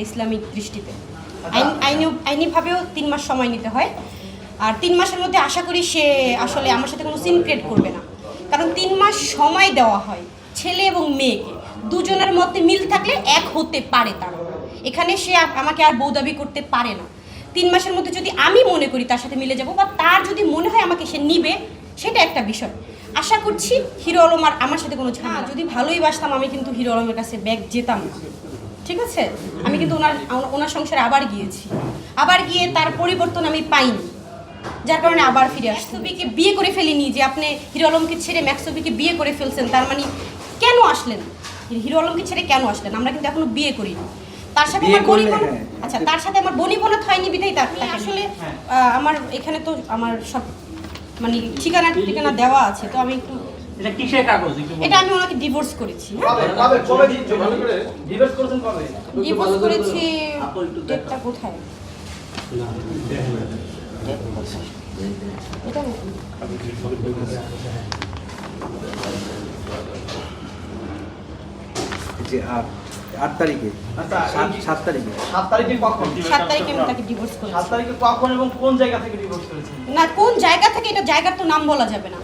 Islamic দৃষ্টিতে। আইনি আইনিভাবেও তিন মাস সময় নিতে হয়। আর তিন মাসের মধ্যে আশা করি সে আসলে আমার সাথে কোনো সিন ক্রিয়েট করবে না। কারণ তিন মাস সময় দেওয়া হয় ছেলে এবং মেয়েকে। দুজনের মধ্যে মিল থাকলে এক হতে পারে তারা। এখানে সে আমাকে আর বৌদাবি করতে পারে না। তিন মাসের মধ্যে যদি আমি মনে করি তার সাথে মিলে যাব বা তার যদি মনে হয় আমাকে সে নিবে সেটা একটা বিষয়। আশা করছি হিরো আলম আর আমার সাথে কোনো ঝামেলা। যদি ভালোই বাসতাম আমি কিন্তু হিরো আলমের কাছে ব্যাগ যেতাম না। ঠিক আছে? আমি কিন্তু ওনার ওনার সংসারে আবার গিয়েছি। আবার গিয়ে তার পরিবর্তন আমি পাইনি। যার কারণে আবার ফিরে আসছবিকে বিয়ে করে ফেলিনি যে আপনি হিরো আলমকে ছেড়ে ম্যাক্সবিকে বিয়ে করে ফেলছেন তার মানে কেন আসলেন? হিরো আলমকে ছেড়ে কেন আসলেন? আমরা কিন্তু এখনও বিয়ে করিনি তার সাথে আমার বনি বোন হ্যাঁ। আচ্ছা তার সাথে আমার বনি বোনাত হয়নি বিধাই তার তাকে আসলে আমার এখানে তো আমার সব মানে ঠিকানা ঠিকানা দেওয়া আছে তো আমি একটু এটা কিসের কাগজ? এটা আমি ওনাকে ডিভোর্স করেছি হ্যাঁ? কবে কবে কবে দিচ্ছ ভালো করে ডিভোর্স করেছেন কবে? ডিভোর্স করেছি ডেটটা কোথায়? এটা যে আট আট তারিখে আচ্ছা, সাত তারিখে। সাত তারিখে কখন? সাত তারিখে আমি তাকে ডিভোর্স সাত তারিখে কখন এবং কোন জায়গা থেকে ডিভোর্স করেছেন? না কোন জায়গা থেকে এটা জায়গার তো নাম বলা যাবে না।